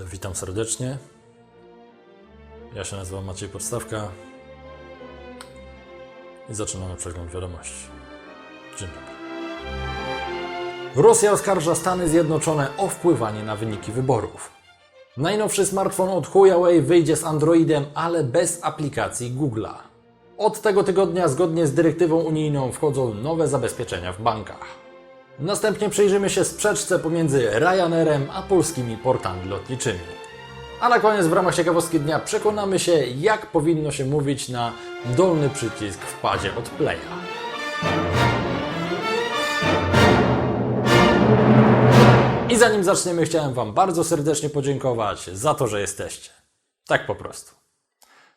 Witam serdecznie. Ja się nazywam Maciej Podstawka i zaczynamy przegląd wiadomości. Dzień dobry. Rosja oskarża Stany Zjednoczone o wpływanie na wyniki wyborów. Najnowszy smartfon od Huawei wyjdzie z Androidem, ale bez aplikacji Google'a. Od tego tygodnia, zgodnie z dyrektywą unijną, wchodzą nowe zabezpieczenia w bankach. Następnie przyjrzymy się sprzeczce pomiędzy Ryanairem a polskimi portami lotniczymi. A na koniec w ramach ciekawostki dnia przekonamy się, jak powinno się mówić na dolny przycisk w padzie od playa. I zanim zaczniemy, chciałem Wam bardzo serdecznie podziękować za to, że jesteście. Tak po prostu.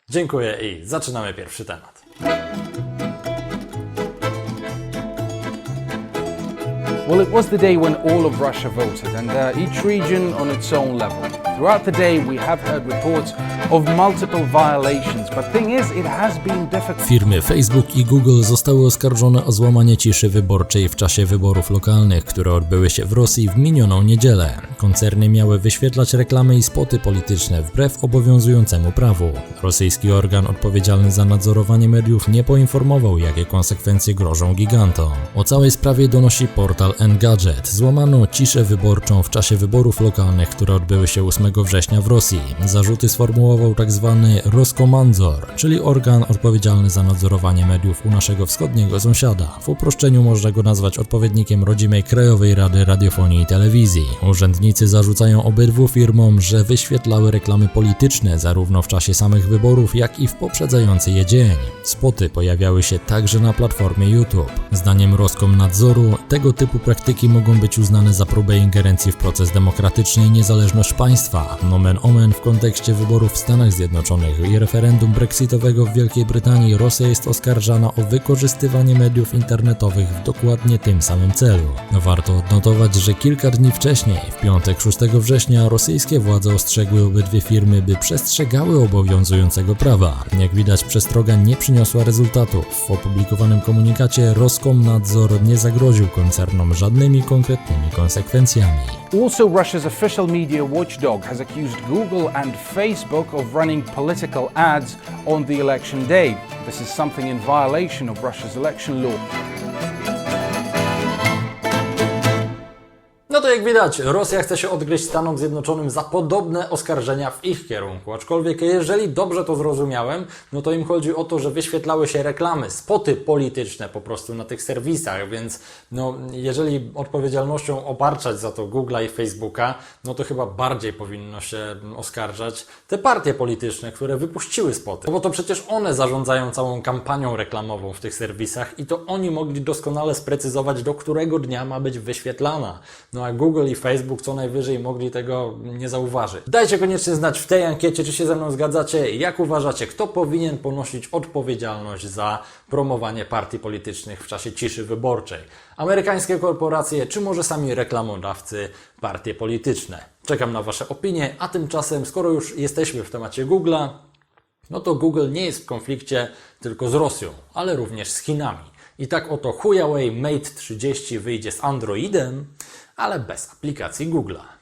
Dziękuję i zaczynamy pierwszy temat. Well, it was the day when all of Russia voted, and uh, each region on its own level. Throughout the day, we have heard reports of multiple violations, but thing is, it has been difficult. Firmy Facebook i Google zostały oskarżone o złamanie ciszy wyborczej w czasie wyborów lokalnych, które odbyły się w Rosji w minioną niedzielę. Koncerny miały wyświetlać reklamy i spoty polityczne wbrew obowiązującemu prawu. Rosyjski organ odpowiedzialny za nadzorowanie mediów nie poinformował, jakie konsekwencje grożą gigantom. O całej sprawie donosi portal Engadget. Złamano ciszę wyborczą w czasie wyborów lokalnych, które odbyły się 8 września w Rosji. Zarzuty sformułował tzw. Roskomnadzor, czyli organ odpowiedzialny za nadzorowanie mediów u naszego wschodniego sąsiada. W uproszczeniu można go nazwać odpowiednikiem rodzimej Krajowej Rady Radiofonii i Telewizji. Urzędnicy zarzucają obydwu firmom, że wyświetlały reklamy polityczne zarówno w czasie samych wyborów, jak i w poprzedzający je dzień. Spoty pojawiały się także na platformie YouTube. Zdaniem Roskomnadzoru tego typu praktyki mogą być uznane za próbę ingerencji w proces demokratyczny i niezależność państwa. Nomen omen w kontekście wyborów w Stanach Zjednoczonych i referendum brexitowego w Wielkiej Brytanii Rosja jest oskarżana o wykorzystywanie mediów internetowych w dokładnie tym samym celu. Warto odnotować, że kilka dni wcześniej, w piątek 6 września, rosyjskie władze ostrzegły obydwie firmy, by przestrzegały obowiązującego prawa. Jak widać, przestroga nie przyniosła rezultatów. W opublikowanym komunikacie Roskomnadzor nie zagroził koncernom żadnymi konkretnymi konsekwencjami. Also, Russia's official media watchdog has accused Google and Facebook of running political ads on the election day. This is something in violation of Russia's election law. Widać, Rosja chce się odgryźć Stanom Zjednoczonym za podobne oskarżenia w ich kierunku. Aczkolwiek, jeżeli dobrze to zrozumiałem, no to im chodzi o to, że wyświetlały się reklamy, spoty polityczne po prostu na tych serwisach, więc no, jeżeli odpowiedzialnością obarczać za to Google'a i Facebooka, no to chyba bardziej powinno się oskarżać te partie polityczne, które wypuściły spoty. No bo to przecież one zarządzają całą kampanią reklamową w tych serwisach i to oni mogli doskonale sprecyzować, do którego dnia ma być wyświetlana. No a Google i Facebook co najwyżej mogli tego nie zauważyć. Dajcie koniecznie znać w tej ankiecie, czy się ze mną zgadzacie, jak uważacie, kto powinien ponosić odpowiedzialność za promowanie partii politycznych w czasie ciszy wyborczej. Amerykańskie korporacje, czy może sami reklamodawcy, partie polityczne. Czekam na Wasze opinie, a tymczasem, skoro już jesteśmy w temacie Google'a, no to Google nie jest w konflikcie tylko z Rosją, ale również z Chinami. I tak oto Huawei Mate 30 wyjdzie z Androidem, ale bez aplikacji Google'a.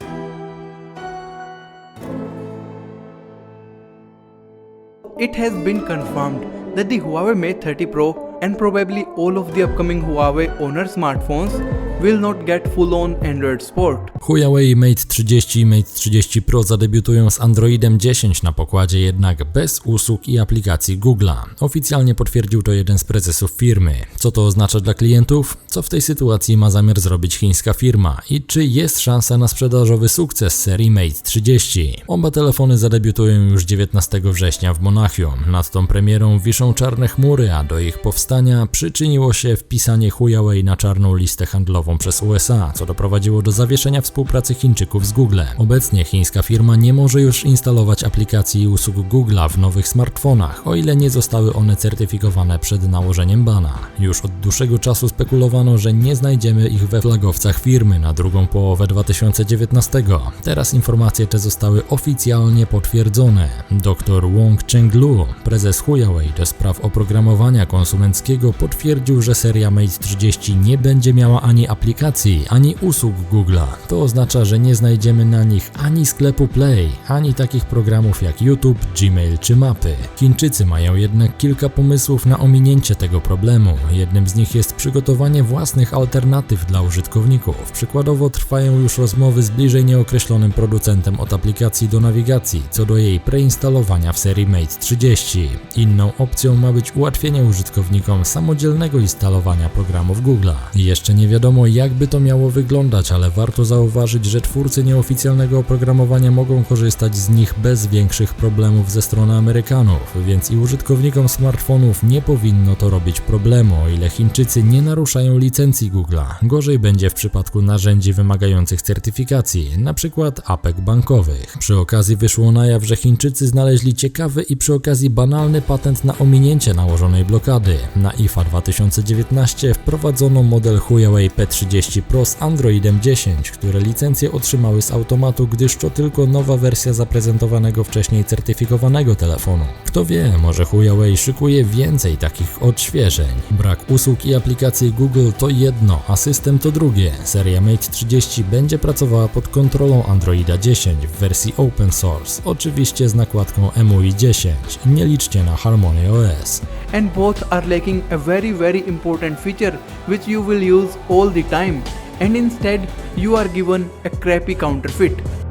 It has been confirmed that the Huawei Mate 30 Pro and probably all of the upcoming Huawei owner smartphones will not get full-on Android support. Huawei Mate 30 i Mate 30 Pro zadebiutują z Androidem 10 na pokładzie, jednak bez usług i aplikacji Google'a. Oficjalnie potwierdził to jeden z prezesów firmy. Co to oznacza dla klientów? Co w tej sytuacji ma zamiar zrobić chińska firma? I czy jest szansa na sprzedażowy sukces serii Mate 30? Oba telefony zadebiutują już 19 września w Monachium. Nad tą premierą wiszą czarne chmury, a do ich powstania przyczyniło się wpisanie Huawei na czarną listę handlową przez USA, co doprowadziło do zawieszenia współpracy Chińczyków z Google. Obecnie chińska firma nie może już instalować aplikacji i usług Google'a w nowych smartfonach, o ile nie zostały one certyfikowane przed nałożeniem bana. Już od dłuższego czasu spekulowano, że nie znajdziemy ich we flagowcach firmy na drugą połowę 2019. Teraz informacje te zostały oficjalnie potwierdzone. Dr Wong Chenglu, prezes Huawei do spraw oprogramowania konsumenckiego Kowalskiego potwierdził, że seria Mate 30 nie będzie miała ani aplikacji, ani usług Google'a. To oznacza, że nie znajdziemy na nich ani sklepu Play, ani takich programów jak YouTube, Gmail czy mapy. Chińczycy mają jednak kilka pomysłów na ominięcie tego problemu. Jednym z nich jest przygotowanie własnych alternatyw dla użytkowników. Przykładowo trwają już rozmowy z bliżej nieokreślonym producentem od aplikacji do nawigacji co do jej preinstalowania w serii Mate 30. Inną opcją ma być ułatwienie użytkownikom samodzielnego instalowania programów Google'a. Jeszcze nie wiadomo jak by to miało wyglądać, ale warto zauważyć, że twórcy nieoficjalnego oprogramowania mogą korzystać z nich bez większych problemów ze strony Amerykanów, więc i użytkownikom smartfonów nie powinno to robić problemu, o ile Chińczycy nie naruszają licencji Google'a. Gorzej będzie w przypadku narzędzi wymagających certyfikacji, np. apek bankowych. Przy okazji wyszło na jaw, że Chińczycy znaleźli ciekawy i przy okazji banalny patent na ominięcie nałożonej blokady. Na IFA 2019 wprowadzono model Huawei P30 Pro z Androidem 10, które licencje otrzymały z automatu, gdyż to tylko nowa wersja zaprezentowanego wcześniej certyfikowanego telefonu. Kto wie, może Huawei szykuje więcej takich odświeżeń. Brak usług i aplikacji Google to jedno, a system to drugie. Seria Mate 30 będzie pracowała pod kontrolą Androida 10 w wersji open source, oczywiście z nakładką MUI 10. Nie liczcie na Harmony OS. and both are a very very important feature which you will use all the time and instead you are given a crappy counterfeit.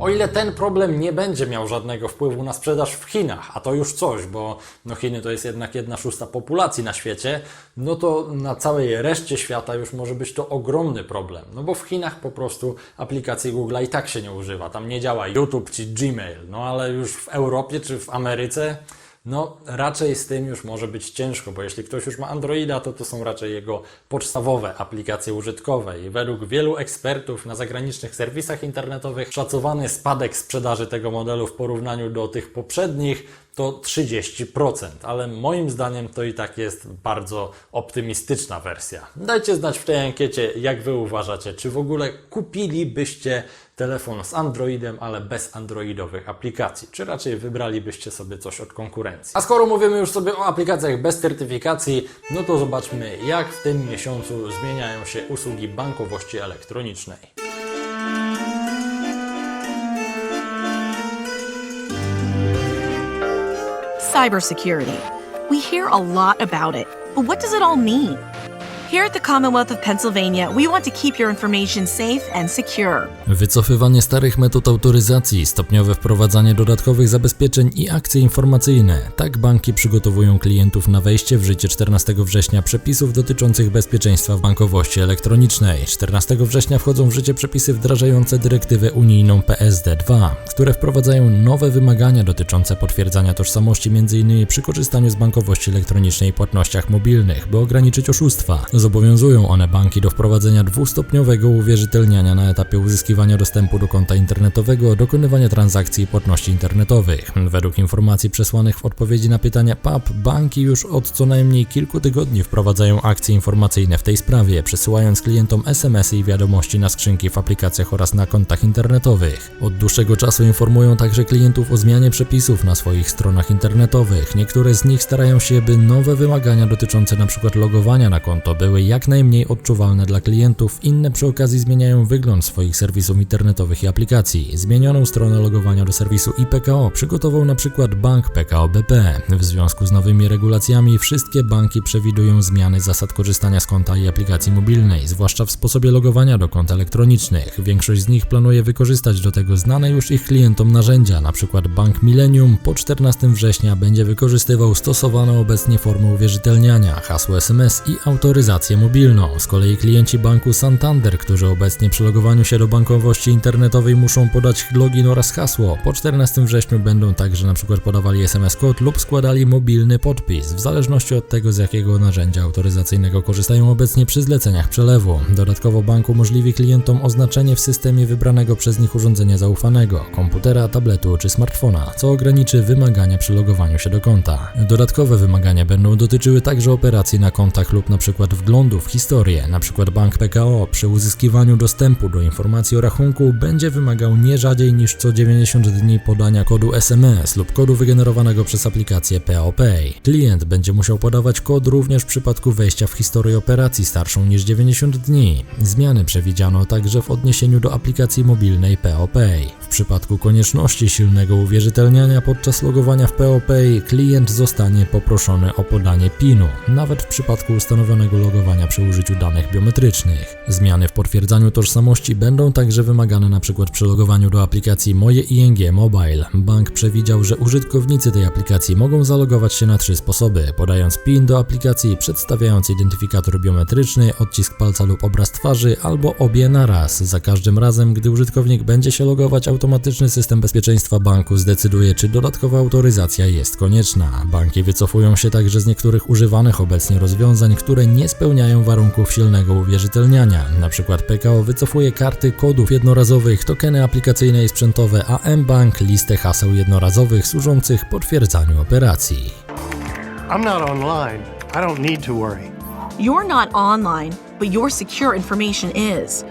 O ile ten problem nie będzie miał żadnego wpływu na sprzedaż w Chinach, a to już coś, bo no Chiny to jest jednak jedna szósta populacji na świecie, no to na całej reszcie świata już może być to ogromny problem. No bo w Chinach po prostu aplikacji Google i tak się nie używa. Tam nie działa YouTube czy Gmail. No ale już w Europie czy w Ameryce no, raczej z tym już może być ciężko, bo jeśli ktoś już ma Androida, to to są raczej jego podstawowe aplikacje użytkowe. I według wielu ekspertów na zagranicznych serwisach internetowych szacowany spadek sprzedaży tego modelu w porównaniu do tych poprzednich to 30%, ale moim zdaniem to i tak jest bardzo optymistyczna wersja. Dajcie znać w tej ankiecie, jak Wy uważacie, czy w ogóle kupilibyście telefon z Androidem, ale bez androidowych aplikacji, czy raczej wybralibyście sobie coś od konkurencji. A skoro mówimy już sobie o aplikacjach bez certyfikacji, no to zobaczmy, jak w tym miesiącu zmieniają się usługi bankowości elektronicznej. Cybersecurity. We hear a lot about it, but what does it all mean? Here at the Commonwealth of Pennsylvania, we want to keep your information safe and secure. Wycofywanie starych metod autoryzacji, stopniowe wprowadzanie dodatkowych zabezpieczeń i akcje informacyjne. Tak banki przygotowują klientów na wejście w życie 14 września przepisów dotyczących bezpieczeństwa w bankowości elektronicznej. 14 września wchodzą w życie przepisy wdrażające dyrektywę unijną PSD2, które wprowadzają nowe wymagania dotyczące potwierdzania tożsamości m.in. przy korzystaniu z bankowości elektronicznej i płatnościach mobilnych, by ograniczyć oszustwa. Zobowiązują one banki do wprowadzenia dwustopniowego uwierzytelniania na etapie uzyskiwania dostępu do konta internetowego, dokonywania transakcji i płatności internetowych. Według informacji przesłanych w odpowiedzi na pytania PAP, banki już od co najmniej kilku tygodni wprowadzają akcje informacyjne w tej sprawie, przesyłając klientom SMS-y i wiadomości na skrzynki w aplikacjach oraz na kontach internetowych. Od dłuższego czasu informują także klientów o zmianie przepisów na swoich stronach internetowych. Niektóre z nich starają się, by nowe wymagania dotyczące np. logowania na konto były jak najmniej odczuwalne dla klientów, inne przy okazji zmieniają wygląd swoich serwisów internetowych i aplikacji. Zmienioną stronę logowania do serwisu IPKO przygotował na przykład bank PKO BP. W związku z nowymi regulacjami wszystkie banki przewidują zmiany zasad korzystania z konta i aplikacji mobilnej, zwłaszcza w sposobie logowania do kont elektronicznych. Większość z nich planuje wykorzystać do tego znane już ich klientom narzędzia, na przykład Bank Millennium po 14 września będzie wykorzystywał stosowane obecnie formy uwierzytelniania, hasło SMS i autoryzację mobilną. Z kolei klienci banku Santander, którzy obecnie przy logowaniu się do bankowości internetowej muszą podać login oraz hasło, po 14 wrześniu będą także przykład podawali SMS kod lub składali mobilny podpis, w zależności od tego z jakiego narzędzia autoryzacyjnego korzystają obecnie przy zleceniach przelewu. Dodatkowo bank umożliwi klientom oznaczenie w systemie wybranego przez nich urządzenia zaufanego, komputera, tabletu czy smartfona, co ograniczy wymagania przy logowaniu się do konta. Dodatkowe wymagania będą dotyczyły także operacji na kontach lub przykład w wglądu w historię, np. bank PKO przy uzyskiwaniu dostępu do informacji o rachunku będzie wymagał nie rzadziej niż co 90 dni podania kodu SMS lub kodu wygenerowanego przez aplikację POPay. Klient będzie musiał podawać kod również w przypadku wejścia w historię operacji starszą niż 90 dni. Zmiany przewidziano także w odniesieniu do aplikacji mobilnej POPay. W przypadku konieczności silnego uwierzytelniania podczas logowania w POPay klient zostanie poproszony o podanie PIN-u, nawet w przypadku ustanowionego logowania przy użyciu danych biometrycznych. Zmiany w potwierdzaniu tożsamości będą także wymagane np. przy logowaniu do aplikacji Moje ING Mobile. Bank przewidział, że użytkownicy tej aplikacji mogą zalogować się na trzy sposoby, podając PIN do aplikacji, przedstawiając identyfikator biometryczny, odcisk palca lub obraz twarzy, albo obie naraz. Za każdym razem, gdy użytkownik będzie się logować, automatyczny system bezpieczeństwa banku zdecyduje, czy dodatkowa autoryzacja jest konieczna. Banki wycofują się także z niektórych używanych obecnie rozwiązań, które nie spełniają warunków silnego uwierzytelniania. Na przykład PKO wycofuje karty kodów jednorazowych, tokeny aplikacyjne i sprzętowe, a mBank listę haseł jednorazowych służących potwierdzaniu operacji. I'm not online. I don't need to worry. You're not online, but your secure information is.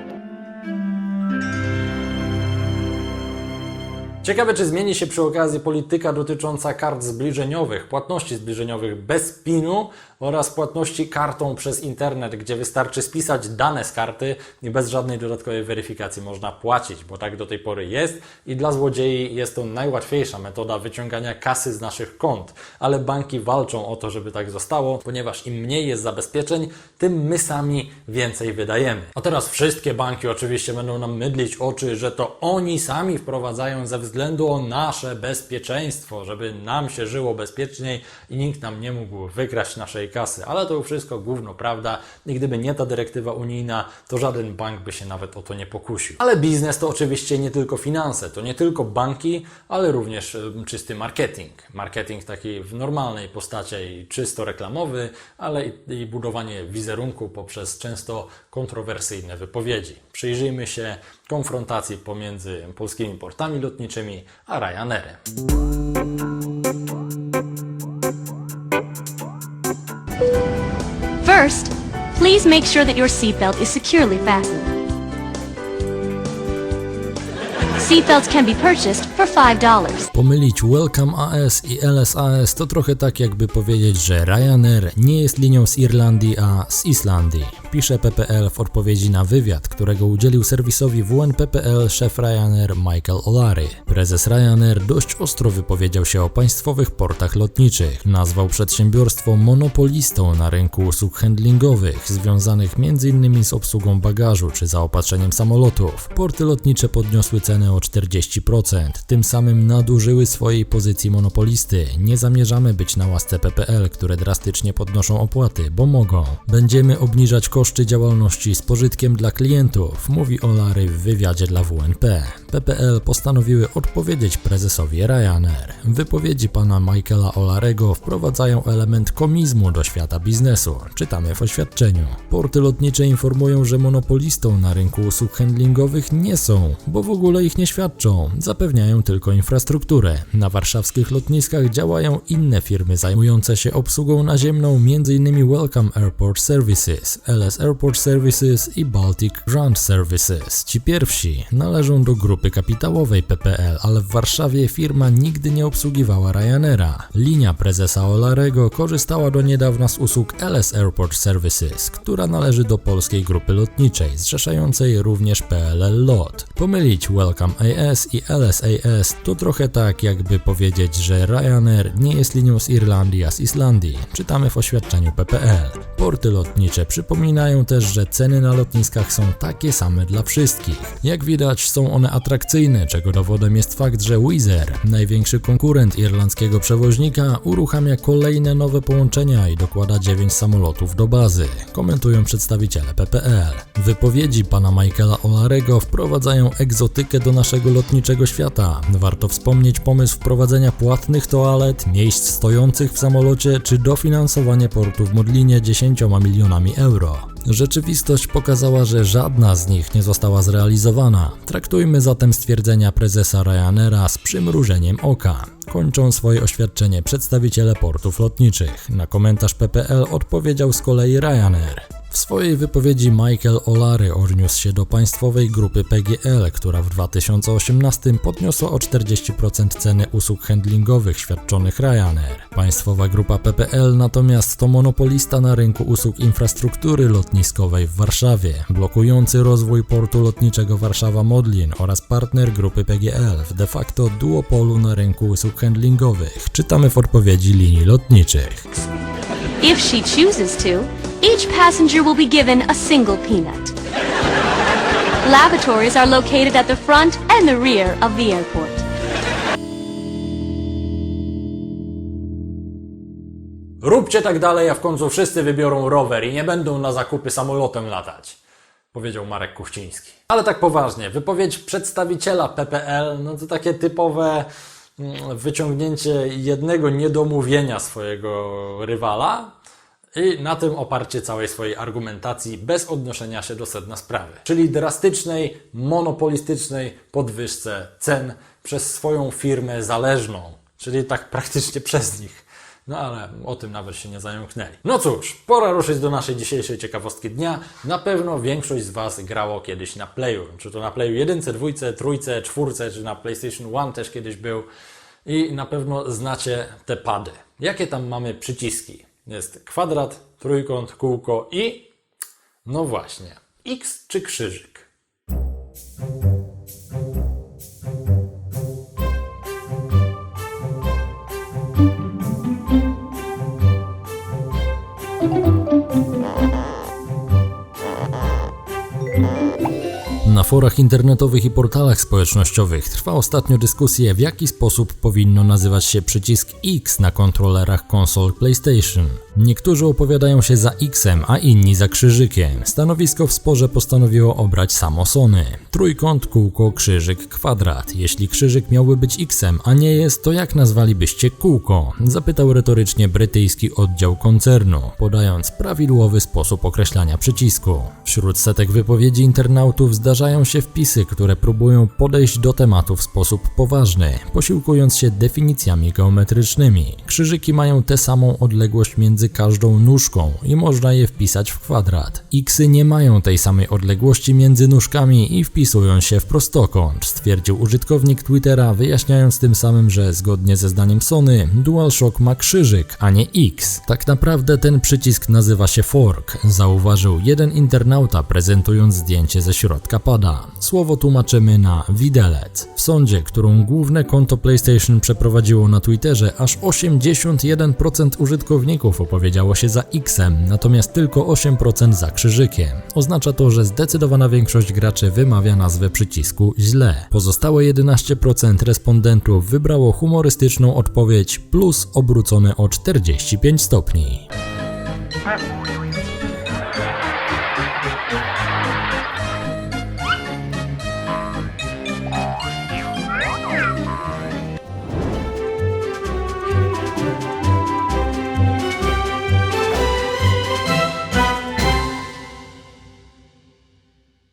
Ciekawe, czy zmieni się przy okazji polityka dotycząca kart zbliżeniowych, płatności zbliżeniowych bez PIN-u oraz płatności kartą przez internet, gdzie wystarczy spisać dane z karty i bez żadnej dodatkowej weryfikacji można płacić, bo tak do tej pory jest i dla złodziei jest to najłatwiejsza metoda wyciągania kasy z naszych kont. Ale banki walczą o to, żeby tak zostało, ponieważ im mniej jest zabezpieczeń, tym my sami więcej wydajemy. A teraz wszystkie banki oczywiście będą nam mydlić oczy, że to oni sami wprowadzają ze względu o nasze bezpieczeństwo, żeby nam się żyło bezpieczniej i nikt nam nie mógł wykraść naszej kasy. Ale to wszystko gówno prawda i gdyby nie ta dyrektywa unijna, to żaden bank by się nawet o to nie pokusił. Ale biznes to oczywiście nie tylko finanse, to nie tylko banki, ale również czysty marketing. Marketing taki w normalnej postaci, czysto reklamowy, ale i, i budowanie wizerunku poprzez często kontrowersyjne wypowiedzi. Przyjrzyjmy się konfrontacji pomiędzy polskimi portami lotniczymi a Ryanairem. First, please make sure that your seatbelt is securely fastened. Seatbelts can be purchased for $5. Pomylić Welcome AS i LSAS to trochę tak jakby powiedzieć, że Ryanair nie jest linią z Irlandii, a z Islandii. Pisze PPL w odpowiedzi na wywiad, którego udzielił serwisowi WNPPL szef Ryanair Michael O'Leary. Prezes Ryanair dość ostro wypowiedział się o państwowych portach lotniczych. Nazwał przedsiębiorstwo monopolistą na rynku usług handlingowych, związanych m.in. z obsługą bagażu czy zaopatrzeniem samolotów. Porty lotnicze podniosły cenę o 40%, tym samym nadużyły swojej pozycji monopolisty. Nie zamierzamy być na łasce PPL, które drastycznie podnoszą opłaty, bo mogą. Będziemy obniżać koszty działalności z pożytkiem dla klientów, mówi Olary w wywiadzie dla WNP. PPL postanowiły odpowiedzieć prezesowi Ryanair. Wypowiedzi pana Michaela Olarego wprowadzają element komizmu do świata biznesu. Czytamy w oświadczeniu. Porty lotnicze informują, że monopolistą na rynku usług handlingowych nie są, bo w ogóle ich nie świadczą. Zapewniają tylko infrastrukturę. Na warszawskich lotniskach działają inne firmy zajmujące się obsługą naziemną, m.in. Welcome Airport Services, LS Airport Services i Baltic Ground Services. Ci pierwsi należą do grupy kapitałowej PPL, ale w Warszawie firma nigdy nie obsługiwała Ryanaira. Linia prezesa Olarego korzystała do niedawna z usług LS Airport Services, która należy do polskiej grupy lotniczej, zrzeszającej również PLL LOT. Pomylić Welcome AS i LSAS to trochę tak jakby powiedzieć, że Ryanair nie jest linią z Irlandii, a z Islandii. Czytamy w oświadczeniu PPL. Porty lotnicze przypominają też, że ceny na lotniskach są takie same dla wszystkich. Jak widać są one atrakcyjne, czego dowodem jest fakt, że Wizz największy konkurent irlandzkiego przewoźnika, uruchamia kolejne nowe połączenia i dokłada 9 samolotów do bazy, komentują przedstawiciele PPL. Wypowiedzi pana Michaela Olarego wprowadzają egzotykę do naszego lotniczego świata. Warto wspomnieć pomysł wprowadzenia płatnych toalet, miejsc stojących w samolocie czy dofinansowanie portu w Modlinie 10 milionami euro. Rzeczywistość pokazała, że żadna z nich nie została zrealizowana. Traktujmy zatem stwierdzenia prezesa Ryanaira z przymrużeniem oka. Kończą swoje oświadczenie przedstawiciele portów lotniczych. Na komentarz PPL odpowiedział z kolei Ryanair. W swojej wypowiedzi Michael Olary odniósł się do państwowej grupy PGL, która w 2018 podniosła o 40% ceny usług handlingowych świadczonych Ryanair. Państwowa grupa PPL natomiast to monopolista na rynku usług infrastruktury lotniskowej w Warszawie, blokujący rozwój portu lotniczego Warszawa-Modlin oraz partner grupy PGL w de facto duopolu na rynku usług handlingowych, czytamy w odpowiedzi linii lotniczych. If she chooses to, each passenger will be given a single peanut. Lavatories are located at the front and the rear of the airport. Róbcie tak dalej, a w końcu wszyscy wybiorą rower i nie będą na zakupy samolotem latać. Powiedział Marek Kuchciński. Ale tak poważnie, wypowiedź przedstawiciela PPL, no to takie typowe mm, wyciągnięcie jednego niedomówienia swojego rywala i na tym oparcie całej swojej argumentacji bez odnoszenia się do sedna sprawy. Czyli drastycznej, monopolistycznej podwyżce cen przez swoją firmę zależną, czyli tak praktycznie przez nich. No ale o tym nawet się nie zająknęli. No cóż, pora ruszyć do naszej dzisiejszej ciekawostki dnia. Na pewno większość z Was grało kiedyś na Playu. Czy to na Playu 1, 2, 3, 4, czy na PlayStation 1 też kiedyś był. I na pewno znacie te pady. Jakie tam mamy przyciski? Jest kwadrat, trójkąt, kółko i... No właśnie, X czy krzyżyk? Forach internetowych i portalach społecznościowych trwa ostatnio dyskusja, w jaki sposób powinno nazywać się przycisk X na kontrolerach konsol PlayStation. Niektórzy opowiadają się za X-em, a inni za krzyżykiem. Stanowisko w sporze postanowiło obrać samo Sony. Trójkąt, kółko, krzyżyk, kwadrat. Jeśli krzyżyk miałby być X-em, a nie jest, to jak nazwalibyście kółko? Zapytał retorycznie brytyjski oddział koncernu, podając prawidłowy sposób określania przycisku. Wśród setek wypowiedzi internautów zdarzają się wpisy, które próbują podejść do tematu w sposób poważny, posiłkując się definicjami geometrycznymi. Krzyżyki mają tę samą odległość między każdą nóżką i można je wpisać w kwadrat. Xy nie mają tej samej odległości między nóżkami i wpisują się w prostokąt, stwierdził użytkownik Twittera, wyjaśniając tym samym, że zgodnie ze zdaniem Sony, DualShock ma krzyżyk, a nie X. Tak naprawdę ten przycisk nazywa się fork, zauważył jeden internauta prezentując zdjęcie ze środka pada. Słowo tłumaczymy na widelec. W sądzie, którą główne konto PlayStation przeprowadziło na Twitterze, aż 81% użytkowników opowiedziało się za X-em, natomiast tylko 8% za krzyżykiem. Oznacza to, że zdecydowana większość graczy wymawia nazwę przycisku źle. Pozostałe 11% respondentów wybrało humorystyczną odpowiedź plus obrócone o 45 stopni.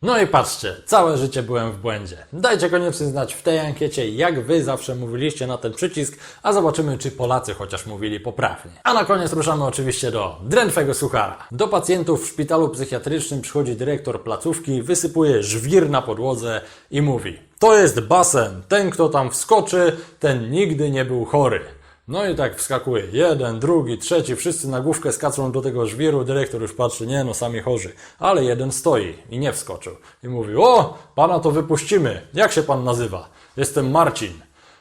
No i patrzcie, całe życie byłem w błędzie. Dajcie koniecznie znać w tej ankiecie, jak Wy zawsze mówiliście na ten przycisk, a zobaczymy, czy Polacy chociaż mówili poprawnie. A na koniec ruszamy oczywiście do drętwego suchara. Do pacjentów w szpitalu psychiatrycznym przychodzi dyrektor placówki, wysypuje żwir na podłodze i mówi To jest basen, ten kto tam wskoczy, ten nigdy nie był chory. No i tak wskakuje jeden, drugi, trzeci, wszyscy na główkę skaczą do tego żwiru, dyrektor już patrzy, nie no, sami chorzy. Ale jeden stoi i nie wskoczył. I mówi, o, pana to wypuścimy. Jak się pan nazywa? Jestem Marcin.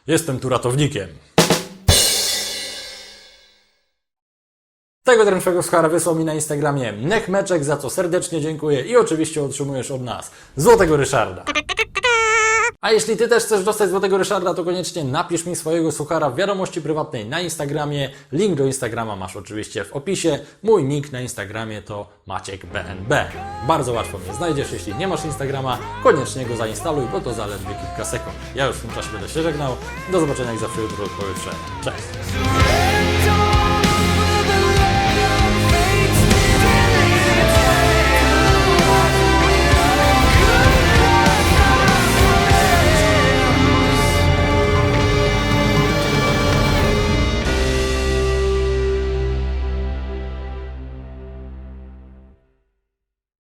Jestem tu ratownikiem. Tego dręcznego skara wysłał mi na Instagramie Nechmeczek, za co serdecznie dziękuję i oczywiście otrzymujesz od nas Złotego Ryszarda. A jeśli Ty też chcesz dostać Złotego Ryszarda, to koniecznie napisz mi swojego suchara w wiadomości prywatnej na Instagramie. Link do Instagrama masz oczywiście w opisie. Mój nick na Instagramie to MaciekBNB. Bardzo łatwo mnie znajdziesz. Jeśli nie masz Instagrama, koniecznie go zainstaluj, bo to zaledwie kilka sekund. Ja już w tym czasie będę się żegnał. Do zobaczenia jak zawsze jutro pojutrze. Cześć!